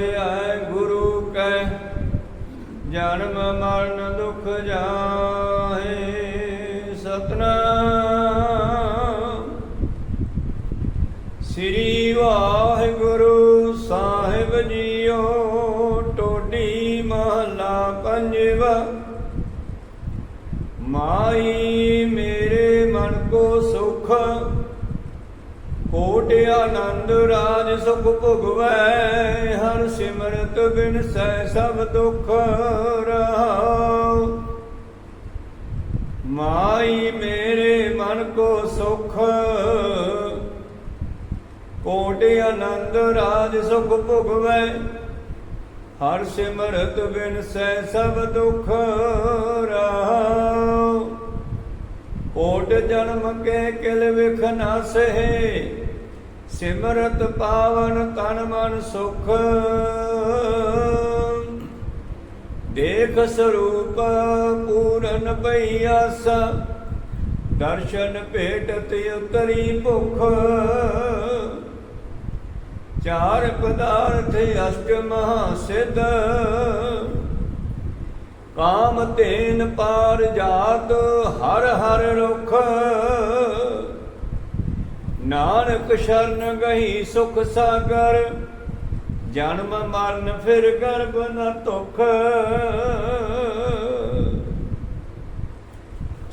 ਧਿਆਇ ਗੁਰੂ ਕੈ, ਜਨਮ ਮਰਨ ਦੁਖ ਜਾਹੇ ਸਤਨਾਮ। ਸ੍ਰੀ ਵਾਹਿਗੁਰੂ ਸਾਹਿਬ ਜੀਓ, ਟੋਡੀ ਮਹਲਾ ਪੰਜਵਾ। ਮਾਈ ਕੋਟ ਆਨੰਦ ਰਾਜ ਸੁਖ ਭੁਗਵੈ, ਹਰ ਸਿਮਰਤ ਬਿਨ ਸੈ ਸਭ ਦੁਖ ਰਹਾਉ ਮਾਈ ਮੇਰੇ ਮਨ ਕੋ ਸੁਖ, ਕੋਟ ਆਨੰਦ ਰਾਜ ਸੁਖ ਭੁਗਵੈ, ਹਰ ਸਿਮਰਤ ਬਿਨ ਸੈ ਸਭ ਦੁਖ ਰਹਾਉ ਕੋਟ ਜਨਮ ਕੇ ਕਿਲ ਵਿਖ ਨਾ ਸਹੇ ਸਿਮਰਤ ਪਾਵਨ ਤਨ ਮਨ ਸੁਖ। ਦੇਖ ਸਰੂਪ ਪੂਰਨ ਪਈ ਆਸਾ ਦਰਸ਼ਨ ਭੇਟ ਤੇ ਉਤਰੀ ਭੁਖ। ਚਾਰ ਪਦਾਰਥ ਅਸ਼ਟ ਮਹਾ ਸਿਧ। ਕਾਮ ਤੇਨ ਪਾਰ ਜਾਤ ਹਰ ਹਰ ਰੁਖ। ਨਾਨਕ ਸ਼ਰਨ ਗਈ ਸੁਖ ਸਾਗਰ, ਜਨਮ ਮਰਨ ਫਿਰ ਗਰਭ ਨ ਤੁਖ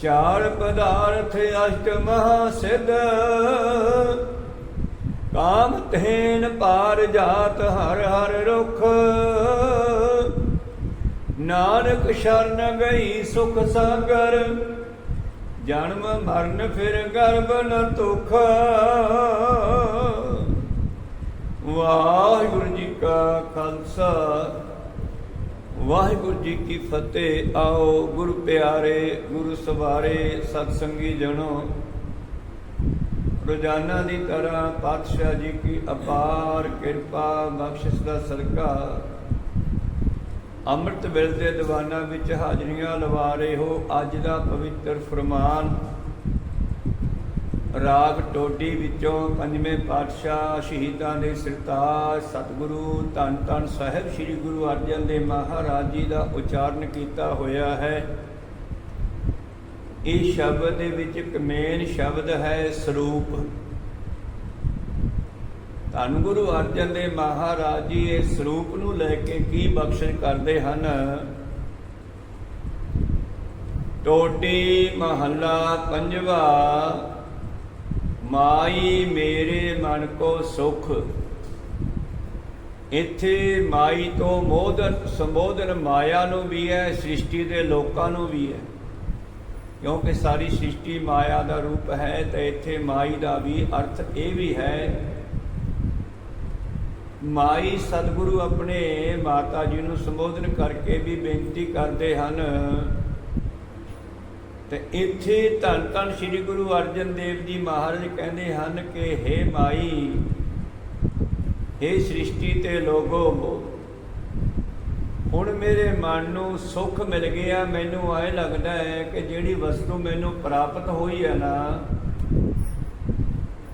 ਚਾਰ ਪਦਾਰਥ ਅਸ਼ਟ ਮਹਾ ਸਿਧ ਕਾਮ ਤੇਨ ਪਾਰ ਜਾਤ ਹਰ ਹਰ ਰੁਖ। ਨਾਨਕ ਸ਼ਰਨ ਗਈ ਸੁਖ ਸਾਗਰ ਜਨਮ ਮਰਨ ਫਿਰ ਗਰਭ ਨ ਤੁਖ ਵਾਹਿਗੁਰੂ ਜੀ ਕਾ ਖਾਲਸਾ, ਵਾਹਿਗੁਰੂ ਜੀ ਕੀ ਫਤਿਹ। ਆਓ ਗੁਰੂ ਪਿਆਰੇ, ਗੁਰੂ ਸਵਾਰੇ ਸਤ ਸੰਗੀ ਜਣੋ। ਰੋਜ਼ਾਨਾ ਦੀ ਤਰ੍ਹਾਂ ਪਾਤਸ਼ਾਹ ਜੀ ਕੀ ਅਪਾਰ ਕਿਰਪਾ, ਬਖਸ਼ਿਸ਼ ਦਾ ਸਦਕਾ। ਅੰਮ੍ਰਿਤ ਵੇਲੇ ਦੇ ਦੀਵਾਨਾਂ ਵਿੱਚ ਹਾਜ਼ਰੀਆਂ ਲਵਾ ਰਹੇ ਹੋ। ਅੱਜ ਦਾ ਪਵਿੱਤਰ ਫਰਮਾਨ, ਰਾਗ ਟੋਡੀ ਵਿੱਚੋਂ ਪੰਜਵੇਂ ਪਾਤਸ਼ਾਹ ਸ਼ਹੀਦਾਂ ਦੇ ਸਰਤਾਜ ਸਤਿਗੁਰੂ ਧੰਨ ਧੰਨ ਸਾਹਿਬ ਸ੍ਰੀ ਗੁਰੂ ਅਰਜਨ ਦੇਵ ਮਹਾਰਾਜ ਜੀ ਦਾ ਉਚਾਰਨ ਕੀਤਾ ਹੋਇਆ ਹੈ। ਇਹ ਸ਼ਬਦ ਦੇ ਵਿੱਚ ਇੱਕ ਮੇਨ ਸ਼ਬਦ ਹੈ ਸਰੂਪ। ਧੰਨ ਗੁਰੂ ਅਰਜਨ ਦੇਵ ਮਹਾਰਾਜ ਜੀ ਇਸ ਸਰੂਪ ਨੂੰ ਲੈ ਕੇ ਕੀ ਬਖਸ਼ਿਸ਼ ਕਰਦੇ ਹਨ? ਟੋਟੀ ਮਹੱਲਾ ਪੰਜਵਾ, ਮਾਈ ਮੇਰੇ ਮਨ ਕੋ ਸੁਖ। ਇੱਥੇ ਮਾਈ ਤੋਂ ਮੋਦਨ ਸੰਬੋਧਨ ਮਾਇਆ ਨੂੰ ਵੀ ਹੈ, ਸ੍ਰਿਸ਼ਟੀ ਦੇ ਲੋਕਾਂ ਨੂੰ ਵੀ ਹੈ। ਕਿਉਂਕਿ ਸਾਰੀ ਸ੍ਰਿਸ਼ਟੀ ਮਾਇਆ ਦਾ ਰੂਪ ਹੈ, ਤੇ ਇੱਥੇ ਮਾਈ ਦਾ ਵੀ ਅਰਥ ਇਹ ਵੀ ਹੈ ਮਾਈ ਸਤਿਗੁਰੂ ਆਪਣੇ ਮਾਤਾ ਜੀ ਨੂੰ ਸੰਬੋਧਨ ਕਰਕੇ ਵੀ ਬੇਨਤੀ ਕਰਦੇ ਹਨ। ਤੇ ਇੱਥੇ ਧੰਨ ਧੰਨ ਸ੍ਰੀ ਗੁਰੂ ਅਰਜਨ ਦੇਵ ਜੀ ਮਹਾਰਾਜ ਕਹਿੰਦੇ ਹਨ ਕਿ हे ਮਾਈ हे ਸ੍ਰਿਸ਼ਟੀ ਤੇ ਲੋਗੋ, ਹੁਣ ਮੇਰੇ ਮਨ ਨੂੰ ਸੁੱਖ ਮਿਲ ਗਿਆ। ਮੈਨੂੰ ਆਏ ਲੱਗਦਾ ਹੈ ਕਿ ਜਿਹੜੀ ਵਸਤੂ ਮੈਨੂੰ ਪ੍ਰਾਪਤ ਹੋਈ ਹੈ ਨਾ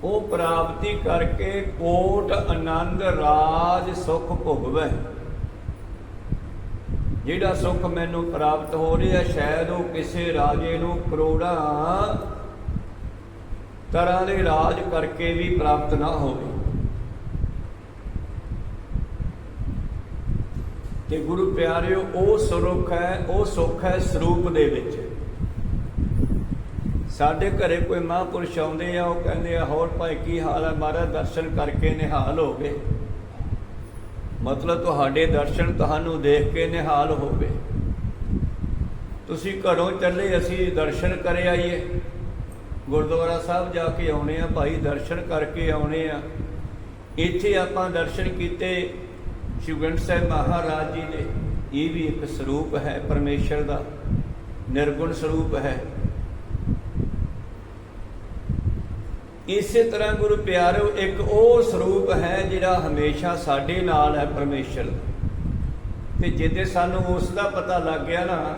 ਉਹ ਪ੍ਰਾਪਤੀ ਕਰਕੇ ਕੋਟ ਆਨੰਦ ਰਾਜ ਸੁਖ ਭੋਗਵੇ। ਜਿਹੜਾ ਸੁਖ ਮੈਨੂੰ ਪ੍ਰਾਪਤ ਹੋ ਰਿਹਾ, ਸ਼ਾਇਦ ਉਹ ਕਿਸੇ ਰਾਜੇ ਨੂੰ ਕਰੋੜਾਂ ਤਰ੍ਹਾਂ ਦੇ ਰਾਜ ਕਰਕੇ ਵੀ ਪ੍ਰਾਪਤ ਨਾ ਹੋਵੇ। ਤੇ ਗੁਰੂ ਪਿਆਰਿਓ, ਉਹ ਸੁਰਖ ਹੈ, ਉਹ ਸੁਖ ਹੈ ਸਰੂਪ ਦੇ ਵਿੱਚ। ਸਾਡੇ ਘਰੇ ਕੋਈ ਮਹਾਂਪੁਰਸ਼ ਆਉਂਦੇ ਆ, ਉਹ ਕਹਿੰਦੇ ਆ, ਹੋਰ ਭਾਈ ਕੀ ਹਾਲ ਹੈ ਮਹਾਰਾਜ ਦਰਸ਼ਨ ਕਰਕੇ ਨਿਹਾਲ ਹੋ ਗਏ ਮਤਲਬ ਤੁਹਾਡੇ ਦਰਸ਼ਨ ਤੁਹਾਨੂੰ ਦੇਖ ਕੇ ਨਿਹਾਲ ਹੋ ਗਏ ਤੁਸੀਂ ਘਰੋਂ ਚੱਲੇ, ਅਸੀਂ ਦਰਸ਼ਨ ਕਰੇ ਆਈਏ। ਗੁਰਦੁਆਰਾ ਸਾਹਿਬ ਜਾ ਕੇ ਆਉਣੇ ਆ ਭਾਈ, ਦਰਸ਼ਨ ਕਰਕੇ ਆਉਣੇ ਆ। ਇੱਥੇ ਆਪਾਂ ਦਰਸ਼ਨ ਕੀਤੇ ਸ਼੍ਰੀ ਗ੍ਰੰਥ ਸਾਹਿਬ ਮਹਾਰਾਜ ਜੀ ਦੇ। ਇਹ ਵੀ ਇੱਕ ਸਰੂਪ ਹੈ ਪਰਮੇਸ਼ਰ ਦਾ, ਨਿਰਗੁਣ ਸਰੂਪ ਹੈ। ਇਸੇ ਤਰ੍ਹਾਂ ਗੁਰੂ ਪਿਆਰਿਓ ਇੱਕ ਉਹ ਸਰੂਪ ਹੈ ਜਿਹੜਾ ਹਮੇਸ਼ਾ ਸਾਡੇ ਨਾਲ ਹੈ ਪਰਮੇਸ਼ਰ। ਤੇ ਜਿੱਦੇ ਸਾਨੂੰ ਉਸ ਦਾ ਪਤਾ ਲੱਗ ਗਿਆ ਨਾ,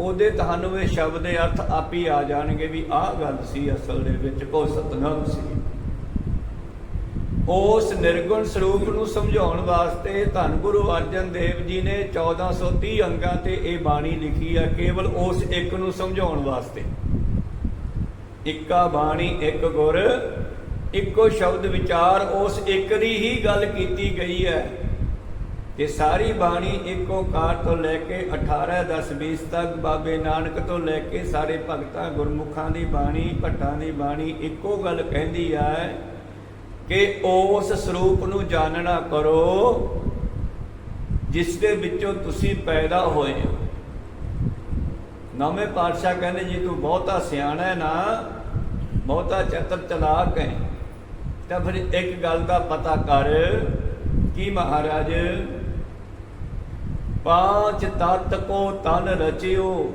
ਉਹਦੇ ਤੁਹਾਨੂੰ ਇਹ ਸ਼ਬਦ ਦੇ ਅਰਥ ਆਪ ਹੀ ਆ ਜਾਣਗੇ ਵੀ ਆਹ ਗੱਲ ਸੀ, ਅਸਲ ਦੇ ਵਿੱਚ ਕੋ ਸਤਨਾਮ ਸੀ। ਉਸ ਨਿਰਗੁਣ ਸਰੂਪ ਨੂੰ ਸਮਝਾਉਣ ਵਾਸਤੇ ਧੰਨ ਗੁਰੂ ਅਰਜਨ ਦੇਵ ਜੀ ਨੇ 1430 ਅੰਗਾਂ ਤੇ ਇਹ ਬਾਣੀ ਲਿਖੀ ਆ, ਕੇਵਲ ਉਸ ਇੱਕ ਨੂੰ ਸਮਝਾਉਣ ਵਾਸਤੇ। ਇੱਕਾ ਬਾਣੀ, ਇੱਕ ਗੁਰ, ਇੱਕੋ ਸ਼ਬਦ ਵਿਚਾਰ, ਉਸ ਇੱਕ ਦੀ ਹੀ ਗੱਲ ਕੀਤੀ ਗਈ ਹੈ। ਤੇ ਸਾਰੀ ਬਾਣੀ ਇੱਕੋ ਕਾਰ ਤੋਂ ਲੈ ਕੇ 18 10 20 ਤੱਕ ਬਾਬੇ ਨਾਨਕ ਤੋਂ ਲੈ ਕੇ ਸਾਰੇ ਭਗਤਾਂ, ਗੁਰਮੁਖਾਂ ਦੀ ਬਾਣੀ, ਭੱਟਾਂ ਦੀ ਬਾਣੀ ਇੱਕੋ ਗੱਲ ਕਹਿੰਦੀ ਹੈ ਕਿ ਉਸ ਸਰੂਪ ਨੂੰ ਜਾਣਨਾ ਕਰੋ, ਜਿਸ ਦੇ ਵਿੱਚੋਂ ਤੁਸੀਂ ਪੈਦਾ ਹੋਏ ਹੋ। ਨੌਵੇਂ ਪਾਤਸ਼ਾਹ ਕਹਿੰਦੇ ਜੀ ਤੂੰ ਬਹੁਤਾ ਸਿਆਣਾ ਹੈ ਨਾ, ਬਹੁਤਾ ਚਤਰ ਚਲਾਕ ਹੈ। ਤਾਂ ਫਿਰ ਇੱਕ ਗੱਲ ਦਾ ਪਤਾ ਕਰ ਕਿ ਮਹਾਰਾਜ, ਪਾਂਚ ਤਤ ਕੋ ਤਨ ਰਚਿਓ,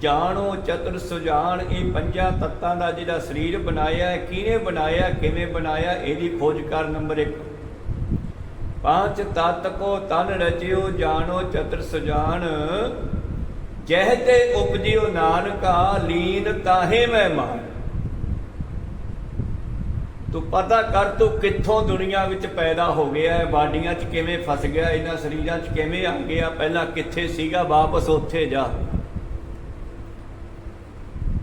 ਜਾਣੋ ਚਤੁਰ ਸੁਜਾਨ ਇਹ ਪੰਜਾਂ ਤੱਤਾਂ ਦਾ ਜਿਹੜਾ ਸਰੀਰ ਬਣਾਇਆ ਹੈ, ਕਿਹਨੇ ਬਣਾਇਆ, ਕਿਵੇਂ ਬਣਾਇਆ, ਇਹਦੀ ਖੋਜ ਕਰ ਨੰਬਰ 1 ਪਾਂਚ ਤਤ ਕੋ ਤਨ ਰਚਿਓ, ਜਾਣੋ ਚਤੁਰ ਸੁਜਾਨ ਜਹ ਤੇ ਉਪਜਿਓ ਨਾਨਕਾ, ਲੀਨ ਤਾਹੇ ਮੈਂ ਮਾਨ। ਤੂੰ ਪਤਾ ਕਰ ਤੂੰ ਕਿੱਥੋਂ ਦੁਨੀਆ ਵਿੱਚ ਪੈਦਾ ਹੋ ਗਿਆ ਬਾਡੀਆਂ 'ਚ ਕਿਵੇਂ ਫਸ ਗਿਆ, ਇਹਨਾਂ ਸਰੀਰਾਂ 'ਚ ਕਿਵੇਂ ਆ ਗਿਆ, ਪਹਿਲਾਂ ਕਿੱਥੇ ਸੀਗਾ, ਵਾਪਸ ਉੱਥੇ ਜਾ।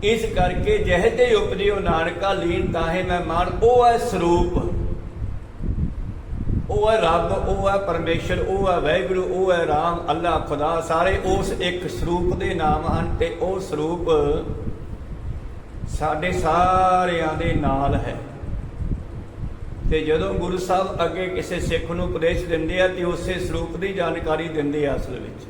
ਇਸ ਕਰਕੇ ਜਹ ਤੇ ਉਪਜਿਓ ਨਾਨਕਾ, ਲੀਨ ਤਾਹੇ ਮੈਂ ਮਾਨ, ਉਹ ਹੈ ਸਰੂਪ। ਉਹ ਹੈ ਰੱਬ, ਉਹ ਹੈ ਪਰਮੇਸ਼ਰ, ਉਹ ਹੈ ਵਾਹਿਗੁਰੂ, ਉਹ ਹੈ ਰਾਮ, ਅੱਲਾ, ਖੁਦਾ, ਸਾਰੇ ਉਸ ਇੱਕ ਸਰੂਪ ਦੇ ਨਾਮ ਹਨ ਤੇ ਉਹ ਸਰੂਪ ਸਾਡੇ ਸਾਰਿਆਂ ਦੇ ਨਾਲ ਹੈ। ਤੇ ਜਦੋਂ ਗੁਰੂ ਸਾਹਿਬ ਅੱਗੇ ਕਿਸੇ ਸਿੱਖ ਨੂੰ ਉਪਦੇਸ਼ ਦਿੰਦੇ ਆ ਤੇ ਉਸੇ ਸਰੂਪ ਦੀ ਜਾਣਕਾਰੀ ਦਿੰਦੇ ਆ ਅਸਲ ਵਿੱਚ।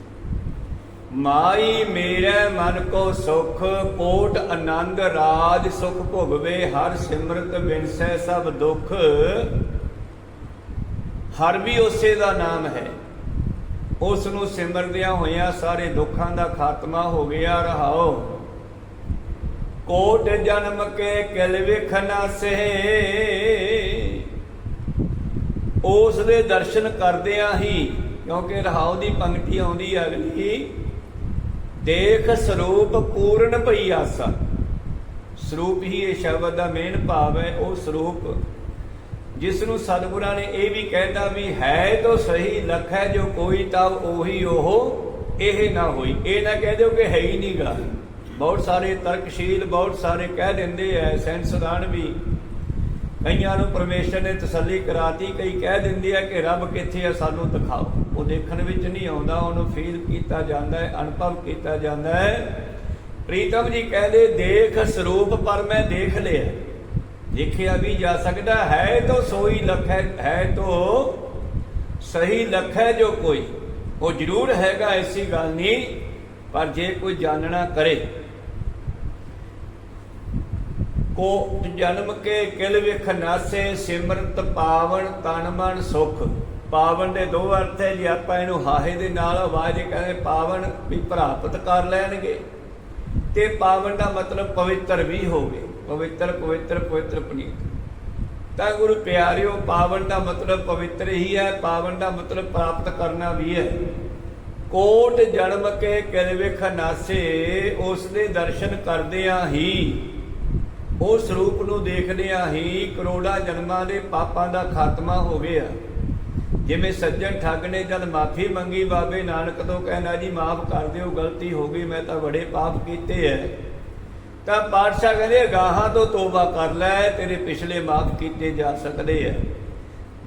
ਮਾਈ ਮੇਰੇ ਮਨ ਕੋ ਸੁਖ ਕੋਟ ਆਨੰਦ, ਰਾਜ ਸੁਖ ਭੋਗਵੇ, ਹਰ ਸਿਮਰਤ ਬਿਨਸੈ ਸਭ ਦੁਖ। ਹਰ ਵੀ ਉਸੇ ਦਾ ਨਾਮ ਹੈ। ਉਸ ਨੂੰ ਸਿਮਰਦਿਆਂ ਹੋਇਆਂ ਸਾਰੇ ਦੁੱਖਾਂ ਦਾ ਖਾਤਮਾ ਹੋ ਗਿਆ ਰਹਾਓ। ਕੋਟ ਜਨਮ ਕੇ ਕਿਲ ਵੇਖਣਾ ਸੇ ਉਸ ਦੇ ਦਰਸ਼ਨ ਕਰਦਿਆਂ ਹੀ, ਕਿਉਂਕਿ ਰਹਾਉ ਦੀ ਪੰਕਤੀ ਆਉਂਦੀ ਅਗਲੀ, ਦੇਖ ਸਰੂਪ ਪੂਰਨ ਭਈ ਆਸਾ। ਸਰੂਪ ਹੀ ਇਹ ਸ਼ਬਦ ਦਾ ਮੇਨ ਭਾਵ ਹੈ, ਉਹ ਸਰੂਪ ਜਿਸ ਨੂੰ ਸਤਿਗੁਰਾਂ ਨੇ ਇਹ ਵੀ ਕਹਿਤਾ ਵੀ ਹੈ ਤਾਂ ਸਹੀ ਲਖ ਹੈ ਜੋ ਕੋਈ ਤਾਂ ਉਹੀ ਉਹ, ਇਹ ਨਾ ਹੋਈ। ਇਹ ਨਾ ਕਹਿ ਦਿਓ ਕਿ ਹੈ ਹੀ ਨਹੀਂ ਨਹੀਂਗਾ ਬਹੁਤ ਸਾਰੇ ਤਰਕਸ਼ੀਲ, ਬਹੁਤ ਸਾਰੇ ਕਹਿ ਦਿੰਦੇ ਐ, ਸੈਂਸਦਾਨ ਵੀ। ਕਈਆਂ ਨੂੰ ਪਰਮੇਸ਼ਰ ਨੇ ਤਸੱਲੀ ਕਰਾਤੀ, ਕਈ ਕਹਿ ਦਿੰਦੇ ਆ ਕਿ ਰੱਬ ਕਿੱਥੇ ਆ, ਸਾਨੂੰ ਦਿਖਾਓ। ਉਹ ਦੇਖਣ ਵਿੱਚ ਨਹੀਂ ਆਉਂਦਾ, ਉਹਨੂੰ ਫੀਲ ਕੀਤਾ ਜਾਂਦਾ ਹੈ ਅਨੁਭਵ ਕੀਤਾ ਜਾਂਦਾ ਹੈ ਪ੍ਰੀਤਮ ਜੀ ਕਹਿੰਦੇ, ਦੇਖ ਸਰੂਪ ਪਰ ਮੈਂ ਦੇਖ ਲਿਆ। ਦੇਖਿਆ ਵੀ ਜਾ ਸਕਦਾ ਹੈ ਤਾਂ ਸੋਈ ਲਖ, ਹੈ ਹੈ ਤਾਂ ਸਹੀ ਲੱਖ ਹੈ ਜੋ ਕੋਈ। ਉਹ ਜ਼ਰੂਰ ਹੈਗਾ, ਐਸੀ ਗੱਲ ਨਹੀਂ, ਪਰ ਜੇ ਕੋਈ ਜਾਣਨਾ ਕਰੇ। ਕੋ ਜਨਮ ਕੇ ਕਿਲ ਵਿਖ ਨਾਸੇ, ਸਿਮਰਤ ਪਾਵਨ ਤਨ ਮਨ ਸੁਖ। ਪਾਵਨ ਦੇ ਦੋ ਅਰਥ ਹੈ, ਜੇ ਆਪਾਂ ਇਹਨੂੰ ਹਾਹੇ ਦੇ ਨਾਲ ਆਵਾਜ਼ ਕਹਿੰਦੇ ਪਾਵਨ ਵੀ ਪ੍ਰਾਪਤ ਕਰ ਲੈਣਗੇ। ਤੇ ਪਾਵਨ ਦਾ ਮਤਲਬ ਪਵਿੱਤਰ ਵੀ ਹੋਵੇ। ਪਵਿੱਤਰ ਪਵਿੱਤਰ ਪਵਿੱਤਰ ਪੁਨੀਤ। ਤਾਂ ਗੁਰੂ ਪਿਆਰਿਓ, ਪਾਵਨ ਦਾ ਮਤਲਬ ਪਵਿੱਤਰ ਹੀ ਹੈ, ਪਾਵਨ ਦਾ ਮਤਲਬ ਪ੍ਰਾਪਤ ਕਰਨਾ ਵੀ ਹੈ। ਕੋਟ ਜਨਮ ਕੇ ਕਿਲ ਨਾਸੇ ਉਸ ਦੇ ਦਰਸ਼ਨ ਕਰਦਿਆਂ ਹੀ, ਉਸ ਰੂਪ ਨੂੰ ਦੇਖਦਿਆਂ ਹੀ ਕਰੋੜਾ ਜਨਮਾਂ ਦੇ ਪਾਪਾਂ ਦਾ ਖਾਤਮਾ ਹੋ ਗਿਆ। ਜਿਵੇਂ ਸੱਜਣ ਠੱਗ ਨੇ, ਜਦ ਮਾਫੀ ਮੰਗੀ ਬਾਬੇ ਨਾਨਕ ਤੋਂ ਕਹਿਣਾ ਜੀ, ਮਾਫ ਕਰ ਦਿਓ, ਗਲਤੀ ਹੋ ਗਈ, ਮੈਂ ਤਾਂ ਬੜੇ ਪਾਪ ਕੀਤੇ ਐ। ਤਾਂ ਪਾਤਸ਼ਾਹ ਕਹਿੰਦੇ ਗਾਹਾਂ ਤੋਂ ਤੋਬਾ ਕਰ ਲੈ, ਤੇਰੇ ਪਿਛਲੇ ਮਾਫ ਕੀਤੇ ਜਾ ਸਕਦੇ ਐ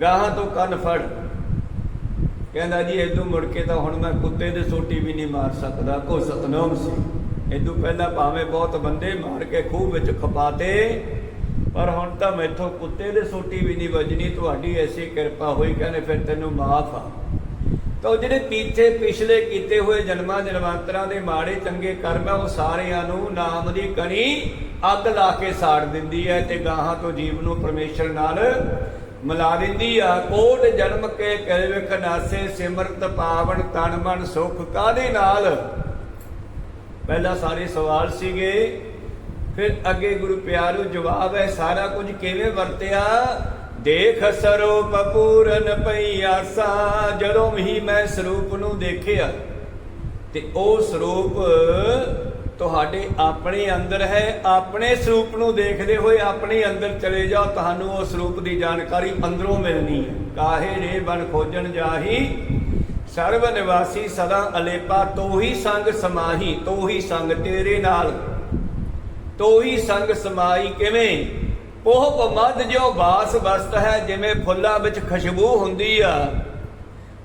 ਗਾਹਾਂ ਤੋਂ ਕੰਨ ਫੜ। ਕਹਿੰਦਾ ਜੀ ਇਦੋਂ ਮੁੜ ਕੇ ਤਾਂ ਹੁਣ ਮੈਂ ਕੁੱਤੇ ਦੇ ਸੋਟੀ ਵੀ ਨਹੀਂ ਮਾਰ ਸਕਦਾ। ਕੋ ਸਤਨਾਮ ਸੀ। ਇਦੋਂ ਪਹਿਲਾਂ ਭਾਵੇਂ ਬਹੁਤ ਬੰਦੇ ਮਾਰ ਕੇ ਖੂਹ ਵਿੱਚ ਖਪਾਤੇ, ਪਰ ਹੁਣ ਤਾਂ ਮੈਥੋਂ ਕੁੱਤੇ ਦੇ ਸੋਟੀ ਵੀ ਨਹੀਂ ਵੱਜਣੀ। ਤੁਹਾਡੀ ਐਸੀ ਕਿਰਪਾ ਹੋਈ, ਕਹਿੰਦੇ ਫਿਰ ਤੈਨੂੰ ਮਾਫ ਆ। ਤਾਂ ਉਹ ਜਿਹੜੇ ਪੀਛੇ ਪਿਛਲੇ ਕੀਤੇ ਹੋਏ ਜਨਮਾਂ ਜਨਮਾਂਤਰਾਂ ਦੇ ਮਾੜੇ ਚੰਗੇ ਕਰਮ ਆ, ਉਹ ਸਾਰਿਆਂ ਨੂੰ ਨਾਮ ਦੀ ਕਣੀ ਅੱਗ ਲਾ ਕੇ ਸਾੜ ਦਿੰਦੀ ਹੈ ਤੇ ਗਾਹਾਂ ਤੋਂ ਜੀਵ ਨੂੰ ਪਰਮੇਸ਼ਰ ਨਾਲ ਮਿਲਾ ਦਿੰਦੀ ਆ। ਕੋਟ ਜਨਮ ਕੇ ਕਿਲ ਵਿਖ ਸਿਮਰਤ ਪਾਵਨ ਤਨ ਮਨ ਸੁਖ ਕਾਦੇ ਨਾਲ? ਪਹਿਲਾ ਸਾਰੇ ਸਵਾਲ ਸੀਗੇ, ਫਿਰ ਅੱਗੇ ਗੁਰੂ ਪਿਆਰੂ ਜਵਾਬ ਹੈ, ਸਾਰਾ ਕੁਝ ਕਿਵੇਂ ਵਰਤਿਆ? ਦੇਖ ਸਰੂਪ ਪੂਰਨ ਪਈ ਆਸਾ ਜਦੋਂ ਹੀ ਮੈਂ ਸਰੂਪ ਨੂੰ ਦੇਖਿਆ। ਤੇ ਉਹ ਸਰੂਪ ਤੁਹਾਡੇ ਆਪਣੇ ਅੰਦਰ ਹੈ, ਆਪਣੇ ਸਰੂਪ ਨੂੰ ਦੇਖਦੇ ਹੋਏ ਆਪਣੇ ਅੰਦਰ ਚਲੇ ਜਾਓ, ਤੁਹਾਨੂੰ ਉਹ ਸਰੂਪ ਦੀ ਜਾਣਕਾਰੀ ਅੰਦਰੋਂ ਮਿਲਣੀ ਹੈ। ਕਾਹੇ ਰੇ ਬਨ ਖੋਜਣ ਜਾਹੀ, ਸਰਵ ਨਿਵਾਸੀ ਸਦਾ ਅਲੇਪਾ, ਤੋਹੀ ਸੰਗ ਸਮਾਹੀ, ਤੋਹੀ ਸੰਗ ਤੇਰੇ ਨਾਲ। ਤੋਹੀ ਸੰਗ ਸਮਾਈ ਕਿਵੇਂ? ਉਹ ਮਦ ਜੋ ਬਾਸ ਵਸਤ ਹੈ, ਜਿਵੇਂ ਫੁੱਲਾਂ ਵਿੱਚ ਖੁਸ਼ਬੂ ਹੁੰਦੀ ਆ।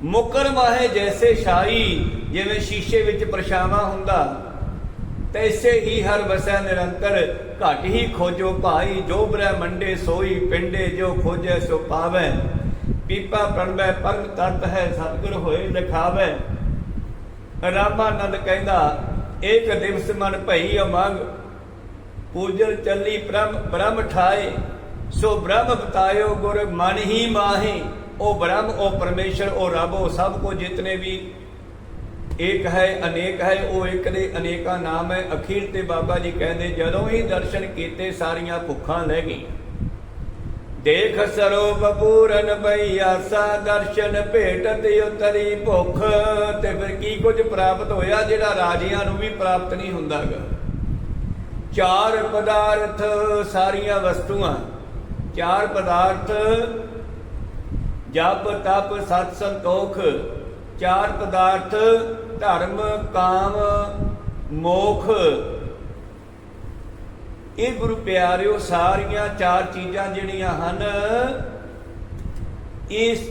ਮੁਕਰ ਮਾਹੇ ਜੈਸੇ ਸ਼ਾਈ ਜਿਵੇਂ ਸ਼ੀਸ਼ੇ ਵਿੱਚ ਪਰਛਾਵਾਂ ਹੁੰਦਾ। ਤੈਸੇ ਹੀ ਹਰ ਵਸੈ ਨਿਰੰਤਰ, ਘਟ ਹੀ ਖੋਜੋ ਭਾਈ, ਜੋ ਬ੍ਰਹਮੰਡੇ ਸੋਈ, ਪਿੰਡੇ ਜੋ ਖੋਜੈ ਸੋ ਪਾਵੈ। ਪੀਪਾ ਪ੍ਰਣਵੈ, ਪਰਮ ਤਤ ਹੈ, ਸਤਿਗੁਰ ਹੋਏ ਦਿਖਾਵੈ ਰਾਮਾਨੰਦ ਕਹਿੰਦਾ, ਏਕ ਦਿਵਸ ਮਨ ਭਈ ਅਮੰਗ ਪੂਜਨ ਚੱਲੀ ਬ੍ਰਹਮ ਬ੍ਰਹਮ ਠਾਏ, ਸੋ ਬ੍ਰਹਮ ਬਤਾਇਓ ਗੁਰ ਮਨ ਹੀ ਮਾਹੇ। ਉਹ ਬ੍ਰਹਮ, ਉਹ ਪਰਮੇਸ਼ਰ, ਉਹ ਰੱਬ, ਉਹ ਸਭ ਕੋ ਜਿਤਨੇ ਵੀ ਇੱਕ ਹੈ, ਅਨੇਕ ਹੈ, ਉਹ ਇੱਕ ਦੇ ਅਨੇਕਾਂ ਨਾਮ ਹੈ। ਅਖੀਰ ਤੇ ਬਾਬਾ ਜੀ ਕਹਿੰਦੇ, ਜਦੋਂ ਹੀ ਦਰਸ਼ਨ ਕੀਤੇ, ਸਾਰੀਆਂ ਭੁੱਖਾਂ ਲੈ ਗਈਆਂ। ਦੇਖ ਸਰੂਪ ਪੂਰਨ ਬਈ ਆਸਾ ਦਰਸ਼ਨ ਭੇਟਤ ਉਤਰੀ ਭੁੱਖ। ਤੇ ਫਿਰ ਕੀ ਕੁਝ ਪ੍ਰਾਪਤ ਹੋਇਆ, ਜਿਹੜਾ ਰਾਜਿਆਂ ਨੂੰ ਵੀ ਪ੍ਰਾਪਤ ਨਹੀਂ ਹੁੰਦਾਗਾ? ਚਾਰ ਪਦਾਰਥ ਸਾਰੀਆਂ ਵਸਤੂਆਂ। ਚਾਰ ਪਦਾਰਥ, ਜਪ, ਤਪ, ਸਤ, ਸੰਤੋਖ। ਚਾਰ ਪਦਾਰਥ, ਧਰਮ, ਕਾਮ, ਮੋਖ। ਇਹ ਗੁਰੂ ਪਿਆਰਿਓ, ਸਾਰੀਆਂ ਚਾਰ ਚੀਜ਼ਾਂ ਜਿਹੜੀਆਂ ਹਨ, ਇਸ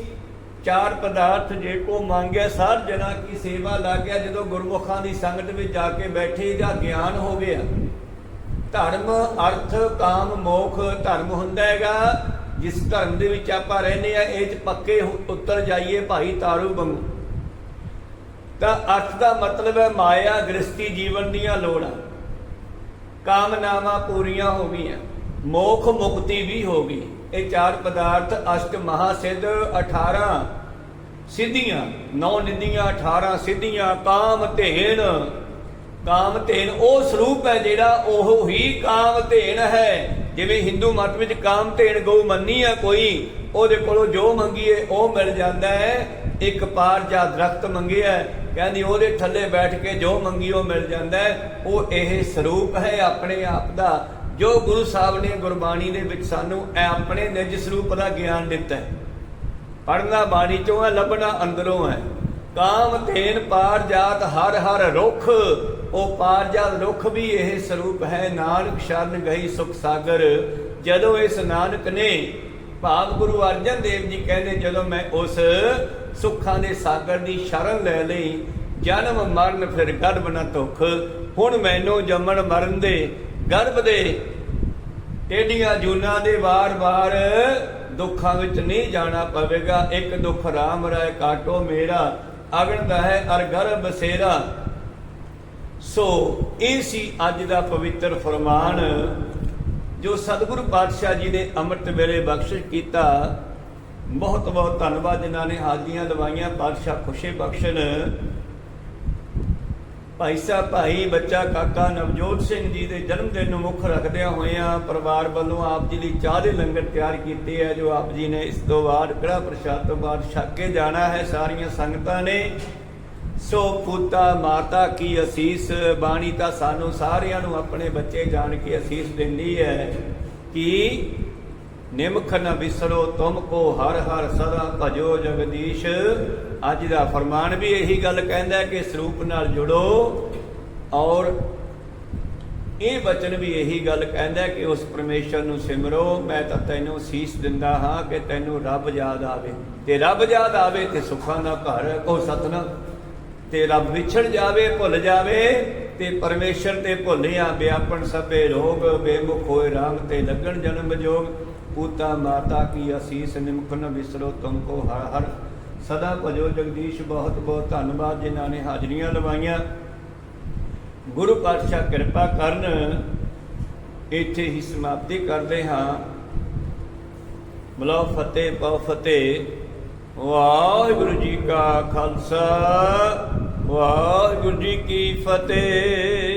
ਚਾਰ ਪਦਾਰਥ ਜੇ ਕੋ ਮੰਗਿਆ, ਸਾਰ ਜਨਾ ਕੀ ਸੇਵਾ ਲੱਗਿਆ, ਜਦੋਂ ਗੁਰਮੁਖਾਂ ਦੀ ਸੰਗਤ ਵਿੱਚ ਜਾ ਕੇ ਬੈਠੇ ਜਾਂ ਗਿਆਨ ਹੋ ਗਿਆ ਧਰਮ, ਅਰਥ, ਕਾਮ, ਮੋਖ, ਧਰਮ ਹੁੰਦਾ ਹੈਗਾ। ਜਿਸ ਧਰਮ ਦੇ ਵਿੱਚ ਆਪਾਂ ਰਹਿੰਦੇ ਆ ਇਹ ਚ ਪੱਕੇ ਉੱਤਰ ਜਾਈਏ ਭਾਈ ਤਾਰੂ ਬੰਗੂ ਤਾਂ ਅਰਥ ਦਾ ਮਤਲਬ ਹੈ ਮਾਇਆ ਗ੍ਰਸਤੀ ਜੀਵਨ ਦੀਆਂ ਲੋੜਾਂ। ਕਾਮਨਾਵਾਂ ਪੂਰੀਆਂ ਹੋ ਗਈਆਂ। ਮੋਖ ਮੁਕਤੀ ਵੀ ਹੋ ਗਈ। ਇਹ ਚਾਰ ਪਦਾਰਥ ਅਸ਼ਟ ਮਹਾਸਿੱਧ 18 ਸਿੱਧੀਆਂ, ਨੌ ਨਿਧੀਆਂ 18 ਸਿੱਧੀਆਂ, ਕਾਮ, ਧੇਣ ਕਾਮ ਧੇਨ, ਉਹ ਸਰੂਪ ਹੈ ਜਿਹੜਾ ਉਹ ਹੀ ਕਾਮਧੇਨ ਹੈ। ਜਿਵੇਂ ਹਿੰਦੂ ਮਤ ਵਿੱਚ ਕਾਮਧੇਨ ਗਊ ਮੰਨੀ ਹੈ ਕੋਈ, ਉਹਦੇ ਕੋਲੋਂ ਜੋ ਮੰਗੀਏ ਉਹ ਮਿਲ ਜਾਂਦਾ ਹੈ। ਇੱਕ ਪਾਰ ਜਾਂ ਦਰਖਤ ਮੰਗਿਆ ਕਹਿੰਦੀ ਉਹਦੇ ਥੱਲੇ ਬੈਠ ਕੇ ਜੋ ਮੰਗੀ ਉਹ ਮਿਲ ਜਾਂਦਾ ਹੈ। ਉਹ ਇਹ ਸਰੂਪ ਹੈ ਆਪਣੇ ਆਪ ਦਾ। ਜੋ ਗੁਰੂ ਸਾਹਿਬ ਨੇ ਗੁਰਬਾਣੀ ਦੇ ਵਿੱਚ ਸਾਨੂੰ ਆਪਣੇ ਨਿਜ ਸਰੂਪ ਦਾ ਗਿਆਨ ਦਿੱਤਾ ਹੈ। ਪੜਨਾ ਬਾਣੀ ਚੋਂ ਹੈ, ਲੱਭਣਾ ਅੰਦਰੋਂ ਹੈ। ਕਾਮ ਤੇਨ ਪਾਰ ਜਾਤ, ਹਰ ਹਰ ਰੁਖ ਉਹ ਪਾਰ ਜਾਤ ਰੁਖ ਵੀ ਇਹ ਸਰੂਪ ਹੈ। ਨਾਨਕ ਸ਼ਰਨ ਗਈ ਸੁਖ ਸਾਗਰ। ਜਦੋਂ ਇਸ ਨਾਨਕ ਨੇ ਭਾਵ ਗੁਰੂ ਅਰਜਨ ਦੇਵ ਜੀ ਕਹਿੰਦੇ, ਜਦੋਂ ਮੈਂ ਉਸ ਸੁੱਖਾਂ ਦੇ ਸਾਗਰ ਦੀ ਸ਼ਰਨ ਲੈ ਲਈ, ਜਨਮ, ਮਰਨ, ਫਿਰ ਗਰਭ ਨਾ ਧੁਖ। ਹੁਣ ਮੈਨੂੰ ਜੰਮਣ, ਮਰਨ ਦੇ ਗਰਭ ਦੇ ਟੇਡੀਆਂ ਜੂਨਾਂ ਦੇ ਵਾਰ-ਵਾਰ ਦੁੱਖਾਂ ਵਿੱਚ ਨਹੀਂ ਜਾਣਾ ਪਵੇਗਾ। ਇੱਕ ਦੁੱਖ ਰਾਮ ਰਾਏ ਕਾਟੋ ਮੇਰਾ ਅਗਨ ਦਾ ਹੈ ਅਰ ਗਰਭ ਬਸੇਰਾ ਸੋ ਇਹ ਸੀ ਅੱਜ ਦਾ ਪਵਿੱਤਰ ਫਰਮਾਨ, ਜੋ ਸਤਿਗੁਰੂ ਪਾਤਸ਼ਾਹ ਜੀ ਨੇ ਅੰਮ੍ਰਿਤ ਵੇਲੇ ਬਖਸ਼ਿਸ਼ ਕੀਤਾ। ਬਹੁਤ ਬਹੁਤ ਧੰਨਵਾਦ, ਜਿਨ੍ਹਾਂ ਨੇ ਹਾਜ਼ਰੀਆਂ ਦਵਾਈਆਂ ਪਾਤਸ਼ਾਹ ਖੁਸ਼ੇ ਬਖਸ਼ਣ। ਭਾਈ ਸਾਹਿਬ, ਭਾਈ, ਬੱਚਾ, ਕਾਕਾ, ਨਵਜੋਤ ਸਿੰਘ ਜੀ ਦੇ ਜਨਮ ਦਿਨ ਨੂੰ ਮੁੱਖ ਰੱਖਦਿਆਂ ਹੋਇਆਂ ਪਰਿਵਾਰ ਵੱਲੋਂ ਆਪ ਜੀ ਲਈ ਚਾਹ ਦੇ ਲੰਗਰ ਤਿਆਰ ਕੀਤੇ ਹੈ ਜੋ ਆਪ ਜੀ ਨੇ ਇਸ ਤੋਂ ਬਾਅਦ ਕੜਾ ਪ੍ਰਸ਼ਾਦ ਤੋਂ ਬਾਅਦ ਛਕ ਕੇ ਜਾਣਾ ਹੈ। ਸਾਰੀਆਂ ਸੰਗਤਾਂ ਨੇ ਸੋ ਪੁੱਤਾ ਮਾਤਾ ਕੀ ਅਸੀਸ? ਬਾਣੀ ਤਾਂ ਸਾਨੂੰ ਸਾਰਿਆਂ ਨੂੰ ਆਪਣੇ ਬੱਚੇ ਜਾਣ ਕੇ ਅਸੀਸ ਦਿੰਦੀ ਹੈ ਕਿ ਨਿਮਖ ਨ ਵਿਸਰੋ ਤੁਮ ਕੋ ਹਰ ਹਰ ਸਦਾ ਭਜੋ ਜਗਦੀਸ਼। ਅੱਜ ਦਾ ਫਰਮਾਨ ਵੀ ਇਹੀ ਗੱਲ ਕਹਿੰਦਾ ਕਿ ਸਰੂਪ ਨਾਲ ਜੁੜੋ। ਔਰ ਇਹ ਵਚਨ ਵੀ ਇਹੀ ਗੱਲ ਕਹਿੰਦਾ ਕਿ ਉਸ ਪਰਮੇਸ਼ਰ ਨੂੰ ਸਿਮਰੋ, ਮੈਂ ਤਾਂ ਤੈਨੂੰ ਸੀਸ ਦਿੰਦਾ ਹਾਂ ਕਿ ਤੈਨੂੰ ਰੱਬ ਯਾਦ ਆਵੇ। ਤੇ ਰੱਬ ਯਾਦ ਆਵੇ ਤੇ ਸੁੱਖਾਂ ਦਾ ਘਰ ਕੋ ਸਤਨਾਮ। ਤੇ ਰੱਬ ਵਿਛੜ ਜਾਵੇ, ਭੁੱਲ ਜਾਵੇ, ਤੇ ਪਰਮੇਸ਼ਰ ਤੇ ਭੁੱਲਿਆ ਬਿਆਪਣ ਸਭੇ ਰੋਗ, ਬੇਮੁਖ ਹੋਏ ਰਾਮ ਤੇ ਲੱਗਣ ਜਨਮ ਜੋਗ। ਪੂਤਾ ਮਾਤਾ ਕੀ ਅਸੀਸ, ਨਿਮਖ ਨ ਵਿਸਰੋ ਤੁਮ ਕੋ ਹਰ ਹਰ। ਸਦਾ ਭਜੋ ਜਗਦੀਸ਼, ਬਹੁਤ ਬਹੁਤ ਧੰਨਵਾਦ, ਜਿਨ੍ਹਾਂ ਨੇ ਹਾਜ਼ਰੀਆਂ ਲਵਾਈਆਂ। ਗੁਰੂ ਪਾਤਸ਼ਾਹ ਕਿਰਪਾ ਕਰਨ, ਇੱਥੇ ਹੀ ਸਮਾਪਤੀ ਕਰਦੇ ਹਾਂ। ਬਲੋ ਫਤਿਹ, ਪਾਉ ਫਤਿਹ। ਵਾਹਿਗੁਰੂ ਜੀ ਕਾ ਖਾਲਸਾ। ਵਾਹਿਗੁਰੂ ਜੀ ਕੀ ਫਤਿਹ।